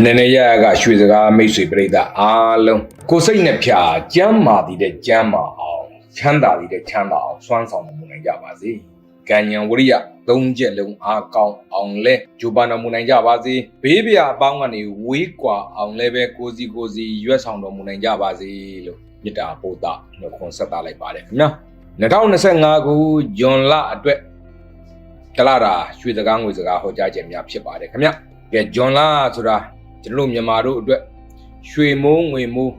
အနေနဲ့ရရကရွှေစကားမိတ်ဆွေပြိတ္တာအားလုံးကိုယ်စိတ်နဲ့ဖြာကြမ်းမာတည်တဲ့ကြမ်းမာအောင်ချမ်းသာတည်တဲ့ချမ်းသာအောင်စွမ်းဆောင်မှုနိုင်ကြပါစေကံဉဏ်ဝရိယသုံးချက်လုံးအားကောင်းအောင်လဲဂျိုပါတော်မူနိုင်ကြပါစေဘေးပြအပေါင်းကနေဝေးကွာအောင်လဲပဲကိုစီကိုစီရွက်ဆောင်တော်မူနိုင်ကြပါစေလို့မေတ္တာပို့တာနှုတ်ခွန်းဆက်တာလိုက်ပါတယ်ခင်ဗျာ2025ခုဇွန်လအတွက်တလာတာရွှေစကားငွေစကားဟောကြားခြင်းများဖြစ်ပါတယ်ခင်ဗျာကဲဇွန်လဆိုတာ ကျွန်တော်တို့မြန်မာတို့အတွက်ရွှေမိုးငွေမိုး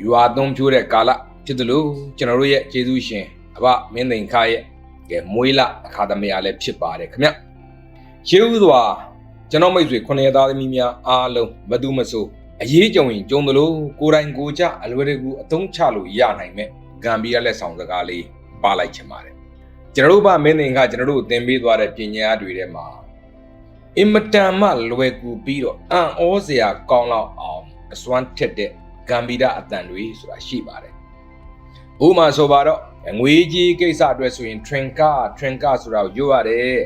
ယူအားသုံးဖြိုးတဲ့ကာလဖြစ်တယ်လို့ကျွန်တော်တို့ရဲ့ကျေးဇူးရှင်အဘမင်းသိန်ခါရဲ့ကဲမွေးလအခါသမယလည်းဖြစ်ပါတယ်ခင်ဗျရှေးဥစွာကျွန်တော်မိတ်ဆွေခုနှစ်သားသမီးများအားလုံးမသူမဆိုအရေးကြုံရင်ကြုံသလိုကိုယ်တိုင်ကိုယ်ကြအလွယ်တကူအသုံးချလို့ရနိုင်မဲ့ဂမ်ဘီယာလက်ဆောင်စကားလေးပါလိုက်ချင်ပါတယ်ကျွန်တော်တို့ဗမင်းသိန်ခါကျွန်တော်တို့သင်ပေးသွားတဲ့ပညာတွေထဲမှာ အင်မတန်မှလွယ်ကူပြီးတော့အံ့ဩစရာကောင်းလောက်အောင်အစွမ်းထက်တဲ့ဂမ်ဘီယာအတန်တွေဆိုတာရှိပါတယ်ဥပမာဆိုပါတော့ငွေကြီးကိစ္စအတွက်ဆိုရင် trinka trinka ဆိုတာကိုရွတ်ရတယ်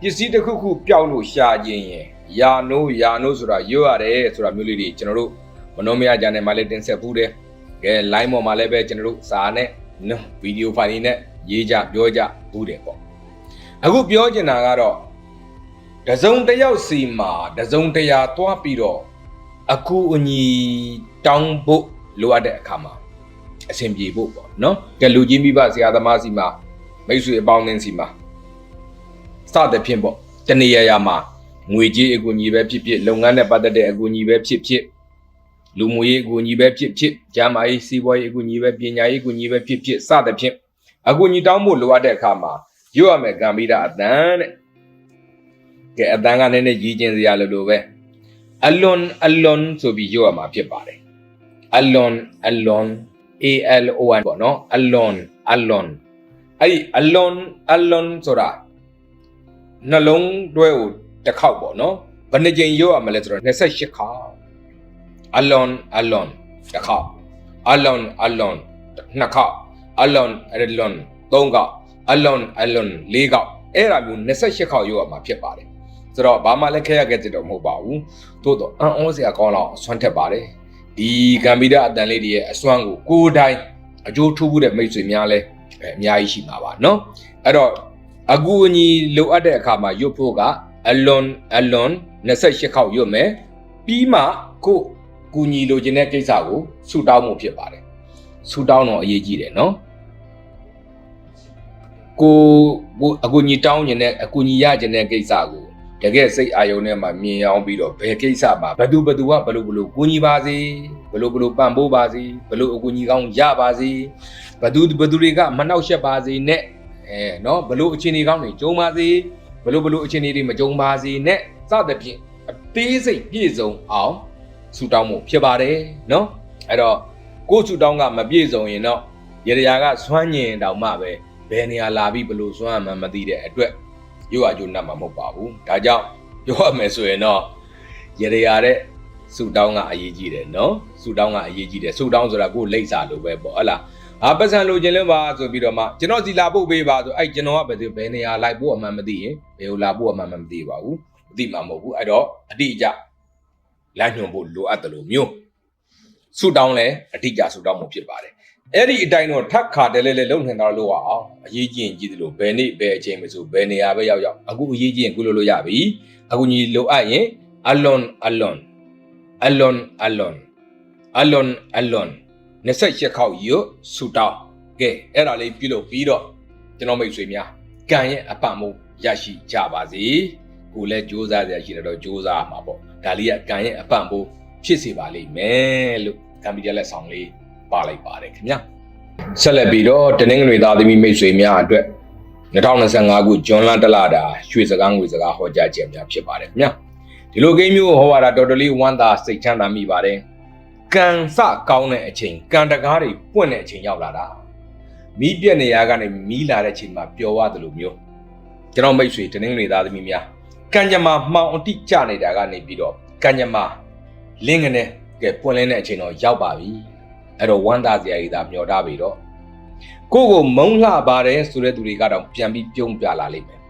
ပစ္စည်းတစ်ခုခုပျောက်လို့ရှာခြင်းရင်ယာနိုးယာနိုးဆိုတာရွတ်ရတယ်ဆိုတာမျိုးလေးတွေကျွန်တော်တို့မနှောမရကြနဲ့မှလည်းတင်ဆက်ဘူးတယ်ကဲ line ပေါ်မှာလည်းပဲကျွန်တော်တို့စာနဲ့နော်ဗီဒီယိုဖိုင်တွေနဲ့ရေးကြပြောကြဘူးတယ်ပေါ့အခုပြောချင်တာကတော့ တစုံတစ်ယောက်စီမှာတစုံတရာတွားပြီးတော့အကူအညီတောင်းဖို့လိုအပ်တဲ့အခါမှာအဆင်ပြေဖို့ပေါ့နော်ကဲလူကြီးမိဘဆရာသမားစီမှာမိတ်ဆွေအပေါင်းအသင်းစီမှာစသဖြင့်ပေါ့တနေရာရာမှာငွေကြေးအကူအညီပဲဖြစ်ဖြစ်လုပ်ငန်းနဲ့ပတ်သက်တဲ့အကူအညီပဲဖြစ်ဖြစ်လူမှုရေးအကူအညီပဲဖြစ်ဖြစ်ကျန်းမာရေးစီးပွားရေးအကူအညီပဲပညာရေးအကူအညီပဲဖြစ်ဖြစ်စသဖြင့်အကူအညီတောင်းဖို့လိုအပ်တဲ့အခါမှာရွတ်ရမယ်ကံပြီးတာအတန်တဲ့ ကဲအတန်ကနည်းနည်းရည်ကျင်စရာလိုလိုပဲအလွန်အလွန်ဆိုပြီးရွတ်ရမှာဖြစ်ပါတယ်အလွန်အလွန် A L O N ပေါ့နော် alone alone အဲ့ဒီ alone alone ဆိုတာနှလုံးတွဲကိုတစ်ခေါက်ပေါ့နော်ဘယ်နှကြိမ်ရွတ်ရမလဲဆိုတော့28ခေါက် alone alone တစ်ခေါက် alone alone နှစ်ခေါက် alone alone သုံးခေါက် alone alone လေးခေါက်အဲ့ဒါမျိုး28ခေါက်ရွတ်ရမှာဖြစ်ပါတယ် ဆိုတော့ဘာမှလည်းခဲရခဲ့တဲ့တော့မဟုတ်ပါဘူးသို့တော့အံ့ဩစရာကောင်းတော့ဆွမ်းထက်ပါတယ်ဒီကံပိဒအတန်လေးတွေရဲ့အစွမ်းကိုကိုယ်တိုင်အကျိုးထူးမှုတဲ့မိတ်ဆွေများလဲအများကြီးရှိမှာပါเนาะအဲ့တော့အကူအညီလိုအပ်တဲ့အခါမှာရွတ်ဖို့ကအလွန်အလွန်28ခေါက်ရွတ်မယ်ပြီးမှကိုကူညီလိုချင်တဲ့ကိစ္စကိုဆူတောင်းမှုဖြစ်ပါတယ်ဆူတောင်းတော့အရေးကြီးတယ်เนาะကိုကိုအကူအညီတောင်းခြင်းနဲ့အကူအညီရခြင်းတဲ့ကိစ္စကို တကယ်စိတ်အာယုံနဲ့မှမြင်အောင်ပြီးတော့ဘယ်ကိစ္စမှာဘသူဘသူကဘလို့ဘလို့ကူညီပါစေဘလို့ဘလို့ပံ့ပိုးပါစေဘလို့အကူအညီကောင်းရပါစေဘသူဘသူတွေကမနှောက်ယှက်ပါစေနဲ့အဲနော်ဘလို့အခြေအနေကောင်းတွေကြုံပါစေဘလို့ဘလို့အခြေအနေတွေမကြုံပါစေနဲ့စသဖြင့်အသေးစိတ်ပြည့်စုံအောင်ဆူတောင်းမှုဖြစ်ပါတယ်နော်အဲ့တော့ကိုယ်ဆူတောင်းကမပြည့်စုံရင်တော့ရရရာကစွမ်းညင်တောင်မှပဲဘယ်နေရာလာပြီးဘလို့စွမ်းမှမသိတဲ့အတွက် ရုပ်အကျိုးနတ်မှာမဟုတ်ပါဘူးဒါကြောင့်ပြောရမယ်ဆိုရင်တော့ရရရတဲ့ဆူတောင်းကအရေးကြီးတယ်နော်ဆူတောင်းကအရေးကြီးတယ်ဆူတောင်းဆိုတာကိုလိမ့်စာလိုပဲပေါ့ဟလားအာပတ်စံလိုချင်လဲပါဆိုပြီးတော့မှကျွန်တော်စီလာဖို့ပေးပါဆိုအဲ့ကျွန်တော်ကဘယ်သူဘယ်နေရာလိုက်ဖို့အမှန်မသိရင်ဘယ်ကိုလာဖို့အမှန်မသိပါဘူးမသိမှာမဟုတ်ဘူးအဲ့တော့အတိအကျလမ်းညွှန်ဖို့လိုအပ်တယ်လို့မျိုးဆူတောင်းလဲအတိအကျဆူတောင်းမှုဖြစ်ပါတယ် အဲ့ဒီအတိုင်းတော့ထပ်ခါတလဲလဲလုံနေတော့လို့အောင်အရေးကြီးရင်ကြီးတယ်လို့ဘယ်နေ့ဘယ်အချိန်မဆိုဘယ်နေရာပဲရောက်ရောက်အခုအရေးကြီးရင်ကုလို့လို့ရပြီအခုညီလိုအပ်ရင် alone alone alone alone alone alone 28ခေါက်ရွတ်ဆူတောင်းကဲအဲ့ဒါလေးပြုလုပ်ပြီးတော့ကျွန်တော်မိတ်ဆွေများကံရဲ့အပမှုရရှိကြပါစေကိုလည်းစူးစမ်းရရှိတော့စူးစမ်းမှာပေါ့ဒါလေးကကံရဲ့အပမှုဖြစ်စေပါလိမ့်မယ်လို့ကံပီတက်လက်ဆောင်လေး ပါလိုက်ပါတယ်ခင်ဗျာဆက်လက်ပြီးတော့တနင်္ဂနွေသားသမီးမိတ်ဆွေများအတွက်2025ခုဂျွန်လတလတာရွှေစကားငွေစကားဟောကြားခြင်းများဖြစ်ပါတယ်ခင်ဗျာဒီလိုကိန်းမျိုးဟောရတာတော်တော်လေးဝမ်းသာစိတ်ချမ်းသာမိပါတယ်ကံစကောင်းတဲ့အချိန်ကံတကားတွေပွင့်တဲ့အချိန်ရောက်လာတာမီးပြက်နေရကနေမီးလာတဲ့အချိန်မှာပျော်ရတယ်လို့မျိုးကျွန်တော်မိတ်ဆွေတနင်္ဂနွေသားသမီးများကံကြမ္မာမှောင်အတိကျနေတာကနေပြီးတော့ကံကြမ္မာလင်းကနေကဲပွင့်လင်းတဲ့အချိန်တော့ရောက်ပါပြီ အဲ့တော့ဝမ်းသာစရာကြီးသာမျှော်ထားပြီတော့ကိုကိုမုံလှပါတယ်ဆိုတဲ့သူတွေကတော့ပြန်ပြီးပြုံးပြလာလိမ့်မယ်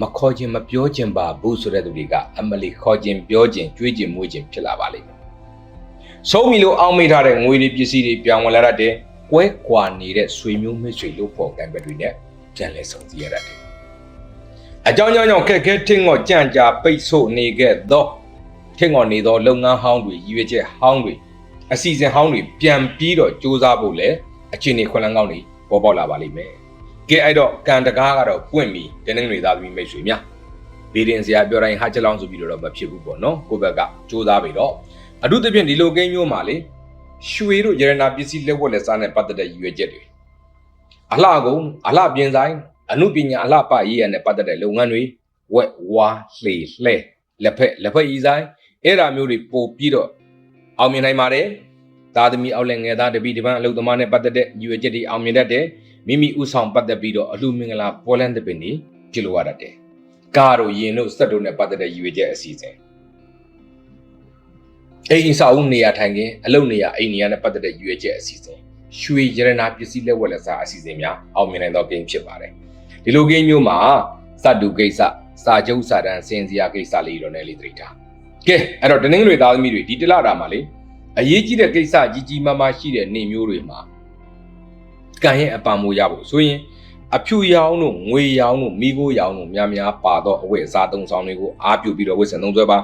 မခေါ်ခြင်းမပြောခြင်းပါဘူးဆိုတဲ့သူတွေကအမလီခေါ်ခြင်းပြောခြင်းကြွေးခြင်းမွေးခြင်းဖြစ်လာပါလိမ့်မယ်ဆုံးပြီလို့အောင်းမိထားတဲ့ငွေတွေပစ္စည်းတွေပြောင်းဝင်လာတတ်တယ်ကွဲကွာနေတဲ့ဆွေမျိုးမိတ်ဆွေလို့ပေါ်ကံပဲတွေနဲ့ပြန်လဲဆုံစည်းရတတ်တယ်အကြောင်းကြောင့်ကြောင့်ခက်ခဲထင်းငေါ့ကြံ့ကြာပိတ်ဆို့နေခဲ့သောထင်းငေါ့နေသောလုပ်ငန်းဟောင်းတွေရည်ရွယ်ချက်ဟောင်းတွေ အစီအစဉ်ဟောင်းတွေပြန်ပြီးတော့စူးစမ်းဖို့လဲအခြေအနေခွင့်လန်းကောင်းတွေပေါ်ပေါက်လာပါလိမ့်မယ်ကဲအဲ့တော့ကံတကားကတော့ပွင့်ပြီတင်းနေတွေသားသမီးမိတ်ဆွေများဗီဒင်စရာပြောတိုင်းဟာချက်လောင်းဆိုပြီးတော့မဖြစ်ဘူးပေါ့နော်ကိုယ့်ဘက်ကစူးစမ်းပြီးတော့အထူးသဖြင့်ဒီလိုကိန်းမျိုးမှာလေရွှေတို့ရတနာပစ္စည်းလက်ဝတ်လက်စားနဲ့ပတ်သက်တဲ့ရည်ရွယ်ချက်တွေအလှကုန်အလှပြင်ဆိုင်အမှုပညာအလှပရေးရနဲ့ပတ်သက်တဲ့လုပ်ငန်းတွေဝက်ဝါလှေလှဲလက်ဖက်လက်ဖက်ဤဆိုင်အဲ့ဒါမျိုးတွေပို့ပြီးတော့ အောင်မြင်နိုင်ပါတယ်သားသမီးအောက်လက်ငယ်သားတပည့်တပန်းအလုပ်သမားနဲ့ပတ်သက်တဲ့ရည်ရွယ်ချက်တွေအောင်မြင်တတ်တယ်မိမိဥဆောင်ပတ်သက်ပြီးတော့အလှမင်္ဂလာပေါ်လန်းတဲ့ပင်တွေပြုလုပ်ရတတ်တယ်ကားတို့ရင်တို့စက်တို့နဲ့ပတ်သက်တဲ့ရည်ရွယ်ချက်အစီအစဉ်အိမ်စာအုပ်နေရာထိုင်ခင်းအလုပ်နေရာအိမ်နေရာနဲ့ပတ်သက်တဲ့ရည်ရွယ်ချက်အစီအစဉ်ရွှေရတနာပစ္စည်းလက်ဝတ်လက်စားအစီအစဉ်များအောင်မြင်နိုင်သောကိန်းဖြစ်ပါတယ်ဒီလိုကိန်းမျိုးမှာစတုကိစ္စစာချုပ်စာတမ်းစင်စရာကိစ္စလေးတော့လည်းလေးသတိထား ကဲအဲ့တော့တနင်္ဂနွေသားသမီးတွေဒီတလတာမှာလေအရေးကြီးတဲ့ကိစ္စကြီးကြီးမားမားရှိတဲ့နေမျိုးတွေမှာကံရဲ့အပံမိုးရဖို့ဆိုရင်အဖြူရောင်တို့ငွေရောင်တို့မိခိုးရောင်တို့များများပါတော့အဝတ်အစားသုံးဆောင်တွေကိုအားပြုပြီးတော့ဝတ်ဆင်သုံးစွဲပါ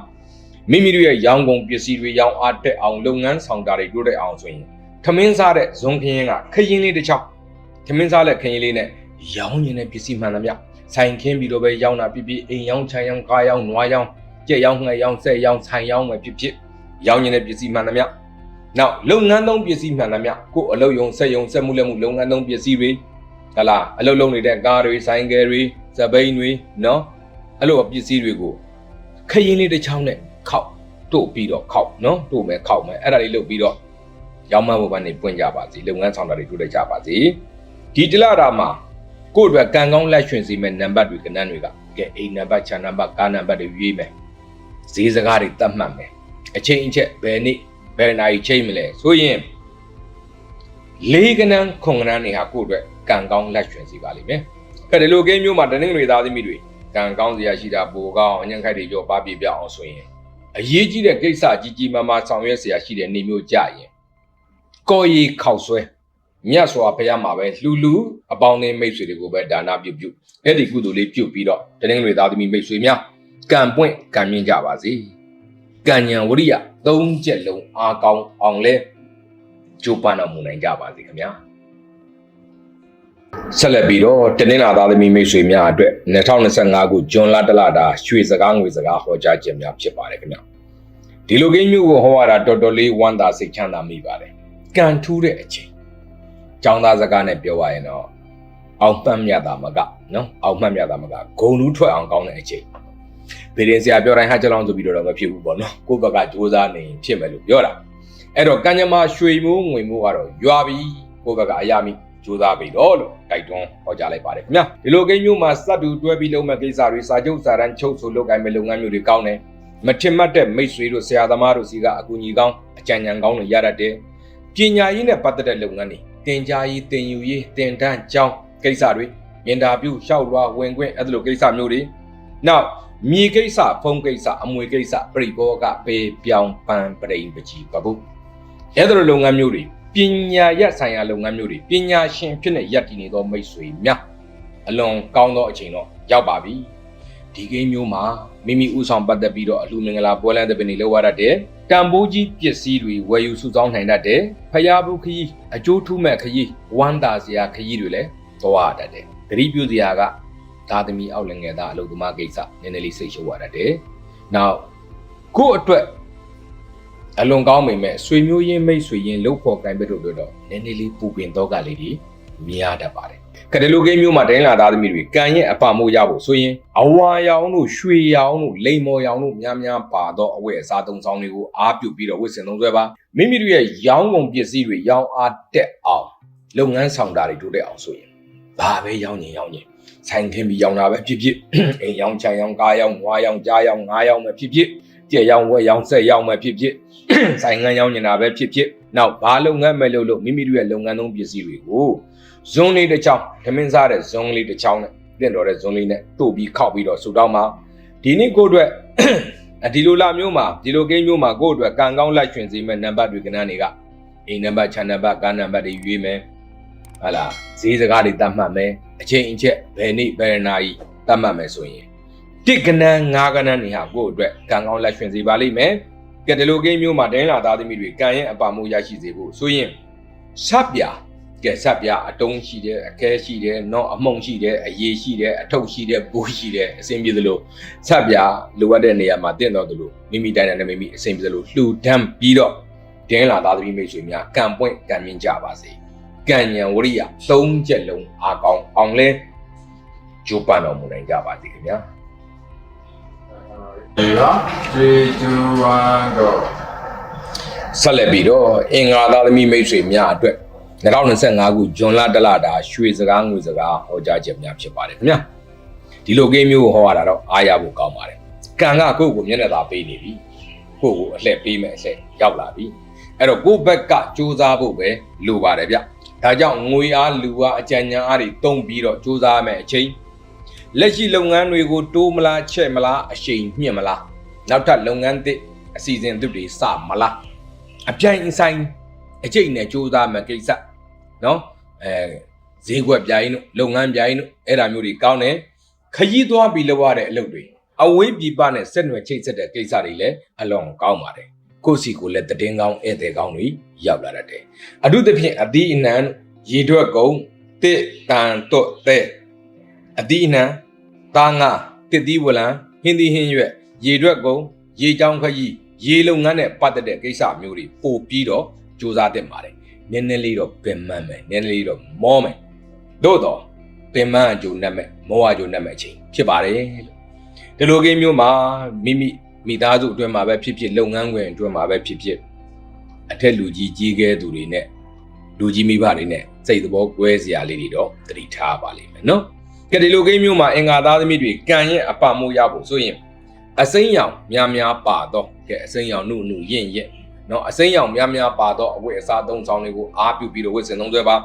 မိမိတို့ရဲ့ရောင်ကုန်ပစ္စည်းတွေရောင်အားတက်အောင်လုပ်ငန်းဆောင်တာတွေတိုးတက်အောင်ဆိုရင်ခမင်းစားတဲ့ဇွန်ခရင်ကခရင်လေးတစ်ချောင်းခမင်းစားတဲ့ခရင်လေးနဲ့ရောင်းနေတဲ့ပစ္စည်းမှန်သမျှဆိုင်ခင်းပြီးတော့ပဲရောင်းတာဖြစ်ဖြစ်အိမ်ရောင်းခြံရောင်းကားရောင်းနွားရောင်း ကြက်ရောင်းငှက်ရောင်းဆက်ရောင်းဆိုင်ရောင်းပဲဖြစ်ဖြစ်ရောင်းနေတဲ့ပစ္စည်းမှန်သမျှနောက်လုပ်ငန်းသုံးပစ္စည်းမှန်သမျှကိုအလုပ်ယုံဆက်ယုံဆက်မှုလက်မှုလုပ်ငန်းသုံးပစ္စည်းတွေဟလာအလုပ်လုပ်နေတဲ့ကားတွေဆိုင်ကယ်တွေစပိန်တွေနော်အဲ့လိုပစ္စည်းတွေကိုခရင်လေးတစ်ချောင်းနဲ့ခောက်တို့ပြီးတော့ခောက်နော်တို့မယ်ခောက်မယ်အဲ့ဒါလေးလုပ်ပြီးတော့ရောင်းမဖို့ကနေပွင့်ကြပါစေလုပ်ငန်းဆောင်တာတွေတိုးတက်ကြပါစေဒီတလတာမှာကိုယ့်အတွက်ကံကောင်းလက်ရွှင်စီမဲ့နံပါတ်တွေကနန်းတွေကကဲအိမ်နံပါတ်ခြံနံပါတ်ကားနံပါတ်တွေရွေးမယ် ဈေးစကားတွေတတ်မှတ်မယ်အချိန်အချက်ဘယ်နေ့ဘယ်နာရီချိန်မလဲဆိုရင်လေးကနန်းခုံကနန်းတွေဟာကိုယ့်အတွက်ကံကောင်းလက်ရွှင်စီပါလိမ့်မယ်ကဲဒီလိုကိမျိုးမှာတနင်္ဂနွေသားသမီးတွေကံကောင်းစရာရှိတာပိုကောင်းအညံ့ခိုက်တွေပြောပါပြပြအောင်ဆိုရင်အရေးကြီးတဲ့ကိစ္စကြီးကြီးမားမားဆောင်ရွက်စရာရှိတဲ့နေမျိုးကြရင်ကော်ရီခောက်ဆွဲမြတ်စွာဘုရားမှာပဲလူလူအပေါင်းအသင်းမိတ်ဆွေတွေကိုပဲဒါနပြုပြုအဲ့ဒီကုသိုလ်လေးပြုပြီးတော့တနင်္ဂနွေသားသမီးမိတ်ဆွေများ ကံပွင့်ကံမြင့်ကြပါစေကံဉဏ်ဝရိယသုံးချက်လုံးအားကောင်းအောင်လဲကြိုးပမ်းတော်မူနိုင်ကြပါစေခင်ဗျာဆက်လက်ပြီးတော့တနင်္လာသားသမီးမိတ်ဆွေများအတွက်2025ခုဇွန်လတလတာရွှေစကားငွေစကားဟောကြားခြင်းများဖြစ်ပါတယ်ခင်ဗျာဒီလိုကိန်းမျိုးကိုဟောရတာတော်တော်လေးဝမ်းသာစိတ်ချမ်းသာမိပါတယ်ကံထူးတဲ့အချိန်ကျောင်းသားစကားနဲ့ပြောရရင်တော့အောင်မှတ်မြတ်တာမကနော်အောင်မှတ်မြတ်တာမကဂုံလူးထွက်အောင်ကောင်းတဲ့အချိန် ဗီရင်ဆရာပြောတိုင်းဟာကြောင်းဆိုပြီးတော့မဖြစ်ဘူးပေါ့နော်ကိုယ့်ဘက်ကစူးစမ်းနေဖြစ်မယ်လို့ပြောတာအဲ့တော့ကံကြမ္မာရွှေမိုးငွေမိုးကတော့ရွာပြီးကိုယ့်ဘက်ကအရာမိကြိုးစားပြီးတော့လို့တိုက်တွန်းဟောကြားလိုက်ပါတယ်ခင်ဗျာဒီလိုကိန်းမျိုးမှာစပ်တူတွဲပြီးလုပ်မဲ့ကိစ္စတွေစာချုပ်စာတမ်းချုပ်ဆိုလုပ်ကိုင်မဲ့လုပ်ငန်းမျိုးတွေကောင်းတယ်မထင်မှတ်တဲ့မိတ်ဆွေတို့ဆရာသမားတို့စီကအကူအညီကောင်းအကြံဉာဏ်ကောင်းတွေရတတ်တယ်ပညာရေးနဲ့ပတ်သက်တဲ့လုပ်ငန်းတွေတင်ကြားရေးတင်ယူရေးတင်တန်းကြောင်းကိစ္စတွေအင်တာဗျူးရှောက်လွှာဝင်ခွင့်အဲ့လိုကိစ္စမျိုးတွေနောက် မြေကိစ္စဖုံးကိစ္စအမွေကိစ္စပြိဘောကပေပြောင်းပန်းပရိန်ပကြီးပပုအဲ့လိုလုပ်ငန်းမျိုးတွေပညာရပ်ဆိုင်ရာလုပ်ငန်းမျိုးတွေပညာရှင်ဖြစ်နေရပ်တည်နေသောမိတ်ဆွေများအလွန်ကောင်းသောအချိန်တော့ရောက်ပါပြီဒီကိန်းမျိုးမှာမိမိဥဆောင်ပတ်သက်ပြီးတော့အလှမင်္ဂလာပွဲလန်းတဲ့ပင်တွေလောက်ရတတ်တယ်တန်ဖိုးကြီးပစ္စည်းတွေဝယ်ယူစုဆောင်းနိုင်တတ်တယ်ဖျားဘူးခရီးအကျိုးထူးမဲ့ခရီးဝမ်းသာစရာခရီးတွေလည်းသွားတတ်တယ်သတိပြုစရာက သားသမီးအောက်လည်းငယ်သားအလုပ်သမားကိစ္စနည်းနည်းလေးစိတ်ရှုပ်ရတတ်တယ်နောက်ကို့အတွက်အလွန်ကောင်းပေမဲ့ဆွေမျိုးရင်းမိတ်ဆွေရင်းလှုပ်ဖို့ကံပဲတို့တို့တော့နည်းနည်းလေးပူပင်တော့ကလေးတွေမြင်ရတတ်ပါတယ်ကတလူကိန်းမျိုးမှာတိုင်းလာသားသမီးတွေကံရဲ့အပမိုးရဖို့ဆိုရင်အဝါရောင်တို့ရွှေရောင်တို့လိမ္မော်ရောင်တို့များများပါတော့အဝတ်အစားသုံးဆောင်တွေကိုအားပြုပြီးတော့ဝတ်ဆင်သုံးစွဲပါမိမိတို့ရဲ့ရောင်းကုန်ပစ္စည်းတွေရောင်းအားတက်အောင်လုပ်ငန်းဆောင်တာတွေတိုးတက်အောင်ဆိုရင်ဘာပဲရောင်းရင်ရောင်းရင် ဆိုင်ခင်းပြီးရောင်းတာပဲဖြစ်ဖြစ်အိမ်ရောင်းချံရောင်းကားရောင်းငွားရောင်းကြားရောင်းငါးရောင်းပဲဖြစ်ဖြစ်ကြက်ရောင်းဝက်ရောင်းဆက်ရောင်းပဲဖြစ်ဖြစ်ဆိုင်ငန်းရောင်းနေတာပဲဖြစ်ဖြစ်နောက်ဘာလုပ်ငန်းမဲ့လို့လို့မိမိတို့ရဲ့လုပ်ငန်းသုံးပစ္စည်းတွေကိုဇွန်လေးတစ်ချောင်းဓမင်းစားတဲ့ဇွန်လေးတစ်ချောင်းနဲ့တင့်တော်တဲ့ဇွန်လေးနဲ့တို့ပြီးခောက်ပြီးတော့ဆူတောင်းမှာဒီနေ့ကိုအတွက်အဒီလိုလာမျိုးမှာဒီလိုကိန်းမျိုးမှာကိုယ့်အတွက်ကံကောင်းလိုက်ရှင်စေမဲ့နံပါတ်တွေကဏ္ဍတွေကအိမ်နံပါတ်ခြံနံပါတ်ကားနံပါတ်တွေရွေးမယ်ဟာလားဈေးစကားတွေတတ်မှတ်မယ် အချိန်အချက်ဘယ်နေ့ဘယ်နာရီတတ်မှတ်မယ်ဆိုရင်တစ်ကဏ္ဍငါးကဏ္ဍနေဟာကိုယ့်အတွက်ကံကောင်းလိုက်ရှင်စေပါလိမ့်မယ်ကဲဒီလိုကိန်းမျိုးမှာတိုင်းလာသားသမီးတွေကံရဲ့အပါမှုရရှိစေဖို့ဆိုရင်ဆက်ပြကဲဆက်ပြအတုံးရှိတယ်အခဲရှိတယ်နော်အမှုံရှိတယ်အရေးရှိတယ်အထုပ်ရှိတယ်ဘူးရှိတယ်အစင်ပြေသလိုဆက်ပြလိုအပ်တဲ့နေရာမှာတင့်တော်သလိုမိမိတိုင်းတဲ့မိမိအစိမ်ပြသလိုလှူဒန်းပြီးတော့တင်းလာသားသမီးမိတ်ဆွေများကံပွင့်ကံမြင့်ကြပါစေ ကံဉဏ်ဝရိယသုံးချက်လုံးအားကောင်းအောင်လဲဂျိုးပန်တော်မူနိုင်ကြပါစေခင်ဗျာဒီပါ3 2 1 go ဆက်လက်ပြီးတော့အင်္ဂါသားသမီးမိတ်ဆွေများအတွက်2025ခုဇွန်လတလတာရွှေစကားငွေစကားဟောကြားချက်များဖြစ်ပါတယ်ခင်ဗျာဒီလိုကိန်းမျိုးကိုဟောရတာတော့အားရဖို့ကောင်းပါတယ်ကံကကိုယ့်ကိုမျက်နှာသာပေးနေပြီကိုယ့်ကိုအလှည့်ပေးမယ်အလှည့်ရောက်လာပြီအဲ့တော့ကိုယ့်ဘက်ကစူးစမ်းဖို့ပဲလိုပါတယ်ဗျ ဒါကြောင့်ငွေအားလူအားအကြံဉာဏ်အားတွေတုံးပြီးတော့စူးစမ်းမယ်အချိန်လက်ရှိလုပ်ငန်းတွေကိုတိုးမလားချက်မလားအရှိန်မြင့်မလားနောက်ထပ်လုပ်ငန်းသစ်အစီအစဉ်သစ်တွေစမလားအပြိုင်အဆိုင်အကျိတ်နဲ့ကြိုးစားမှကိစ္စနော်အဲဈေးကွက်ပြိုင်တို့လုပ်ငန်းပြိုင်တို့အဲ့ဒါမျိုးတွေကောင်းတယ်ခရီးသွားပြီးလောက်ရတဲ့အလုပ်တွေအဝေးပြည်ပနဲ့ဆက်နွယ်ချိတ်ဆက်တဲ့ကိစ္စတွေလည်းအလွန်ကောင်းပါတယ်ကိုယ့်စီကိုလည်းတည်င်းကောင်းဧည့်သည်ကောင်းတွေ ရောက်လာတတ်တယ်အထူးသဖြင့်အသီးအနှံရေထွက်ကုန်တစ်တန်တော့တဲ့အသီးအနှံသားငါတစ်သီးဝလံဟင်းသီးဟင်းရွက်ရေထွက်ကုန်ရေချောင်းခရီးရေလုပ်ငန်းနဲ့ပတ်သက်တဲ့ကိစ္စမျိုးတွေပို့ပြီးတော့စူးစမ်းတင်ပါတယ်နည်းနည်းလေးတော့ပင်ပန်းမယ်နည်းနည်းလေးတော့မောမယ်သို့တော့ပင်ပန်းအကျိုးနဲ့မဲ့မောအကျိုးနဲ့မဲ့အချိန်ဖြစ်ပါတယ်လို့ဒီလိုကိန်းမျိုးမှာမိမိမိသားစုအတွင်းမှာပဲဖြစ်ဖြစ်လုပ်ငန်းခွင်အတွင်းမှာပဲဖြစ်ဖြစ် အထက်လူကြီးကြီးခဲသူတွေနဲ့လူကြီးမိဘတွေနဲ့စိတ်သဘောကွဲစရာလေးတွေတော့တတိထားပါလိမ့်မယ်နော်ကတိလိုကိန်းမျိုးမှာအင်္ဂါသားသမီးတွေကံရင်အပမိုးရဖို့ဆိုရင်အစိမ်းရောင်များများပါတော့ကဲအစိမ်းရောင်နုနုရင့်ရင့်နော်အစိမ်းရောင်များများပါတော့အဝတ်အစားသုံးဆောင်တွေကိုအားပြုပြီးတော့ဝတ်ဆင်သုံးစွဲပါ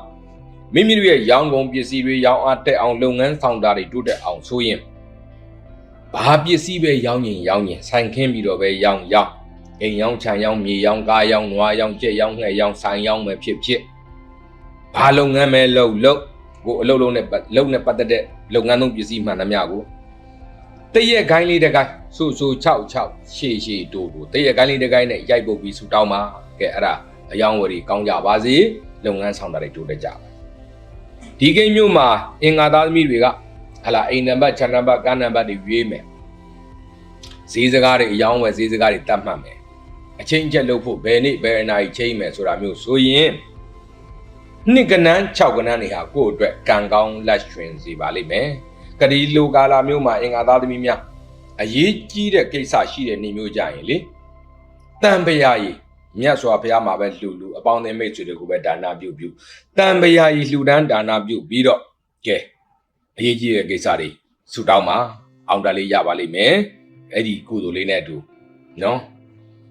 မိမိတို့ရဲ့ရောင်းကုန်ပစ္စည်းတွေရောင်းအားတက်အောင်လုပ်ငန်းဆောင်တာတွေတိုးတက်အောင်ဆိုရင်ဘာပစ္စည်းပဲရောင်းရင်ရောင်းရင်ဆိုင်ခင်းပြီးတော့ပဲရောင်းရောင်း အိမ်ရောင်းခြံရောင်းမြေရောင်းကားရောင်းနွားရောင်းကြက်ရောင်းငှက်ရောင်းဆိုင်ရောင်းပဲဖြစ်ဖြစ်ဘာလုပ်ငန်းပဲလုပ်လုပ်ကိုအလုပ်လုံးနဲ့ပတ်လုပ်နဲ့ပတ်သက်တဲ့လုပ်ငန်းသုံးပစ္စည်းမှန်သမျှကိုတရက်ခိုင်းလေးတစ်ခိုင်းဆူဆူ6 6ရှေ့ရှေ့တူတူတရက်ခိုင်းလေးတစ်ခိုင်းနဲ့ရိုက်ပုတ်ပြီးဆူတောင်းပါကဲအဲ့ဒါအယောင်းဝယ်ကြီးကောင်းကြပါစေလုပ်ငန်းဆောင်တာတွေတိုးတက်ကြပါဒီကိန်းမျိုးမှာအင်္ဂါသားသမီးတွေကဟလာအိမ်နံပါတ်ခြံနံပါတ်ကားနံပါတ်တွေရွေးမယ်ဈေးစကားတွေအယောင်းဝယ်ဈေးစကားတွေတတ်မှတ်မယ် အချင်းချက်လုပ်ဖို့ဘယ်နေ့ဘယ်အနာကြီးချိန်မယ်ဆိုတာမျိုးဆိုရင်နှစ်ကနန်း6ကနန်းတွေဟာကိုယ့်အတွက်ကံကောင်းလက်ရွှင်စေပါလိမ့်မယ်ကတိလိုကာလာမျိုးမှာအင်္ဂါသားသမီးများအရေးကြီးတဲ့ကိစ္စရှိတဲ့နေမျိုးကြရင်လေတန်ပရာကြီးမြတ်စွာဘုရားမှာပဲလှူလှူအပေါင်းအသင်းမိတ်ဆွေတွေကိုပဲဒါနပြုပြုတန်ပရာကြီးလှူဒန်းဒါနပြုပြီးတော့ကဲအရေးကြီးတဲ့ကိစ္စတွေဆူတောင်းပါအောင်တလေးရပါလိမ့်မယ်အဲ့ဒီကုသိုလ်လေးနဲ့အတူနော်